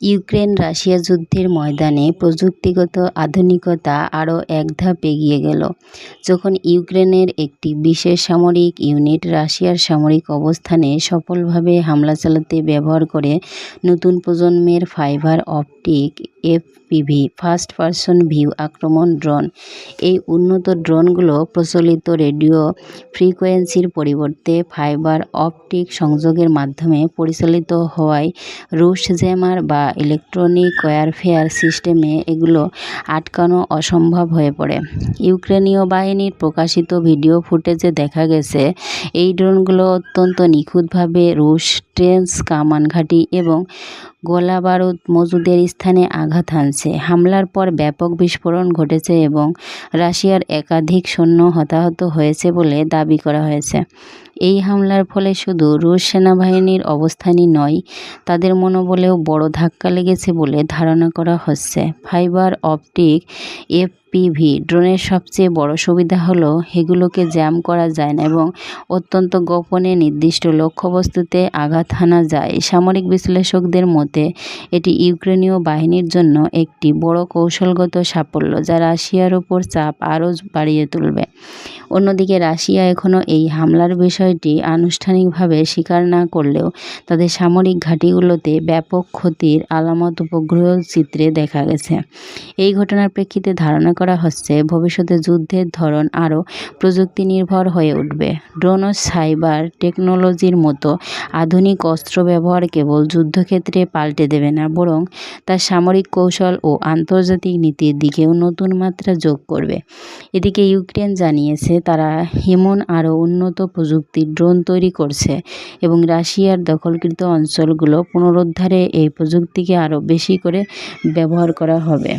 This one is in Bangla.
ইউক্রেন রাশিয়া যুদ্ধের ময়দানে প্রযুক্তিগত আধুনিকতা আরও এক ধাপ এগিয়ে গেল। যখন ইউক্রেনের একটি বিশেষ সামরিক ইউনিট রাশিয়ার সামরিক অবস্থানে সফলভাবে হামলা চালাতে ব্যবহার করে, নতুন প্রজন্মের fibre optic FPV, first person view আক্রমণ ড্রোন। এই উন্নত ড্রোনগুলো প্রচলিত রেডিও ফ্রিকোয়েন্সির পরিবর্তে ফাইবার অপটিক সংযোগের মাধ্যমে পরিচালিত হওয়ায় রুশ জ্যামার বা ইলেকট্রনিক ওয়ারফেয়ার সিস্টেমে এগুলো আটকানো অসম্ভব হয়ে পড়ে। ইউক্রেনীয় বাহিনীর প্রকাশিত ভিডিও ফুটেজে দেখা গেছে, এই ড্রোনগুলো অত্যন্ত নিখুঁতভাবে রুশ ট্রেন্স কামান ঘাঁটি এবং গোলাবারুদ মজুদের স্থানে আঘাত হানছে। হামলার পর ব্যাপক বিস্ফোরণ ঘটেছে এবং রাশিয়ার একাধিক সৈন্য হতাহত হয়েছে বলে দাবি করা হয়েছে। এই হামলার ফলে শুধু রুশ সেনাবাহিনীর অবস্থানই নয়, তাদের মনোবলেও বড় ধাক্কা লেগেছে বলে ধারণা করা হচ্ছে। ফাইবার অপটিক এফপিভি ড্রোনের সবচেয়ে বড় সুবিধা হলো এগুলোকে জ্যাম করা যায় না এবং অত্যন্ত গোপনে নির্দিষ্ট লক্ষ্যবস্তুতে আঘাত হানা যায়। সামরিক বিশ্লেষকদের মতে, এটি ইউক্রেনীয় বাহিনীর জন্য একটি বড় কৌশলগত সাফল্য যা রাশিয়ার ওপর চাপ আরও বাড়িয়ে তুলবে। অন্যদিকে রাশিয়া এখনও এই হামলার বিষয়টি আনুষ্ঠানিকভাবে স্বীকার না করলেও তাদের সামরিক ঘাঁটিগুলোতে ব্যাপক ক্ষতির আলামত উপগ্রহ চিত্রে দেখা গেছে। এই ঘটনার প্রেক্ষিতে ধারণা করা হচ্ছে, ভবিষ্যতে যুদ্ধের ধরন আরও প্রযুক্তি নির্ভর হয়ে উঠবে। ড্রোন ও সাইবার টেকনোলজির মতো আধুনিক অস্ত্র ব্যবহার কেবল যুদ্ধক্ষেত্রে পাল্টে দেবে না, বরং তার সামরিক কৌশল ও আন্তর্জাতিক নীতির দিকেও নতুন মাত্রা যোগ করবে। এদিকে ইউক্রেন জানিয়েছে তারা হিমন আরও উন্নত প্রযুক্তির ড্রোন তৈরি করছে এবং রাশিয়ার দখলকৃত অঞ্চলগুলো পুনরুদ্ধারে এই প্রযুক্তিকে আরও বেশি করে ব্যবহার করা হবে।